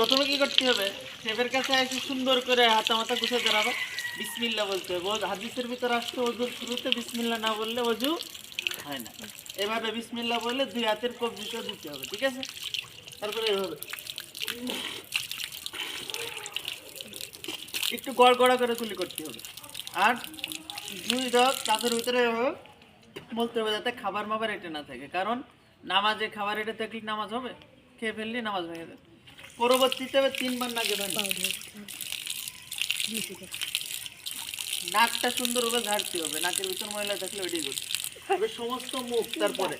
প্রথমে কি করতে হবে? শেফের কাছে এসে সুন্দর করে হাতা মাথা গুছে দাঁড়াবে বিসমিল্লা বলতে হবে। হাদিসের ভিতরে আসছে অজুর শুরুতে বিসমিল্লা না বললে অজু হয় না। এভাবে বিসমিল্লা বললে দুই হাতের কবজিটা দিতে হবে, ঠিক আছে? তারপরে এভাবে। একটু গড় গড়া করে কুলি করতে হবে। আর দুই ডগ তাদের ভিতরে বলতে হবে যাতে খাবার মাবার এটা না থাকে। কারণ নামাজে খাবার এটা থাকলে নামাজ হবে? খেয়ে ফেললে নামাজ ভেঙে যাবে। পরবর্তীতে তিনবার নাকে নাকটা সুন্দরভাবে ঝাড়তে হবে নাকের ভিতর ময়লা থাকলে ওইটাই করতে হবে। সমস্ত মুখ তারপরে।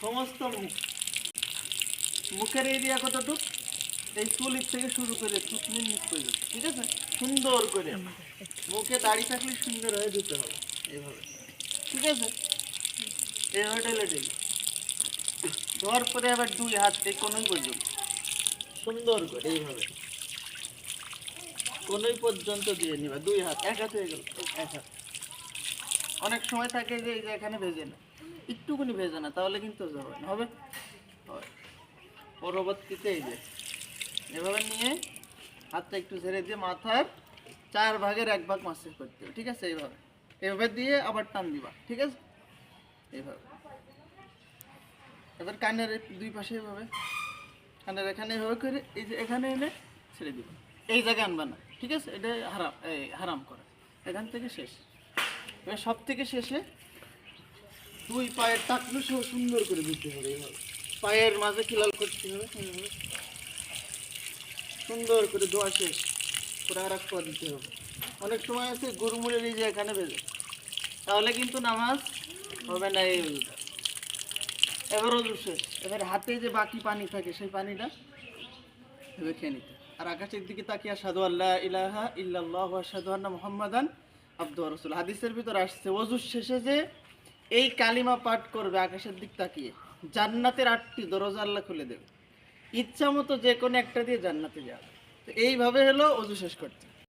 সমস্ত মুখ। মুখের এরিয়া কতটুক? এই চুলির থেকে শুরু করে থুতনির মুখ পর্যন্ত ঠিক আছে? সুন্দর করে। মুখে দাড়ি থাকলে সুন্দর হয়ে দিতে হবে এইভাবে। ঠিক আছে? এইভাবে ঢেলে ঢেলে। ধোয়ার পরে আবার দুই হাত দিয়ে কোনোই পর্যন্ত। সুন্দর করে এইভাবে। কোনোই পর্যন্ত দিয়ে নিবা দুই হাত এক হাতে হয়ে গেল এক হাত। অনেক সময় থাকে যে এই যে এখানে ভেজে না একটুখানি ভেজে না তাহলে কিন্তু হবে না হবে? হয়। পরবর্তীতে এই যে এভাবে নিয়ে হাতটা একটু ছেড়ে দিয়ে মাথার চার ভাগের এক ভাগ মাসেজ করতে হবে ঠিক আছে? এইভাবে। এভাবে দিয়ে আবার টান দিবা ঠিক আছে? এইভাবে। এবার কানের দুই পাশে এভাবে। কানের এখানে এভাবে করে, এই যে এখানে এনে ছেড়ে দিবা। এই জায়গায় আনবা না, ঠিক আছে? এটা হারাম, এই হারাম করে। এখান থেকে শেষ। এবার সব থেকে শেষে দুই পায়ের টাকলু সহ সুন্দর করে দিতে হবে পায়ের মাঝে খিলাল করতে হবে সুন্দর করে ধোয়া শেষ। করে আর এক দিতে হবে। অনেক সময় আছে গরুমুড়ের এই যে এখানে ভেজে তাহলে কিন্তু নামাজ হবে না এই এবার অজু শেষ এবার হাতে যে বাকি পানি থাকে, সেই পানিটা ভেবে খেয়ে নিতে। আর আকাশের দিকে তাকিয়ে সাধু আল্লাহ ইলাহা ইল্লাল্লাহ সাধু আল্লাহ মোহাম্মদান আব্দু রসুল হাদিসের ভিতর আসছে অজুর শেষে যে এই কালিমা পাঠ করবে আকাশের দিক তাকিয়ে, জান্নাতের আটটি দরজা আল্লাহ খুলে দেবে। ইচ্ছা মতো যে কোনো একটা দিয়ে জান্নাতে যাবে। তো এইভাবে হলো অজু শেষ করতে